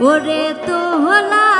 ওরে তো হলা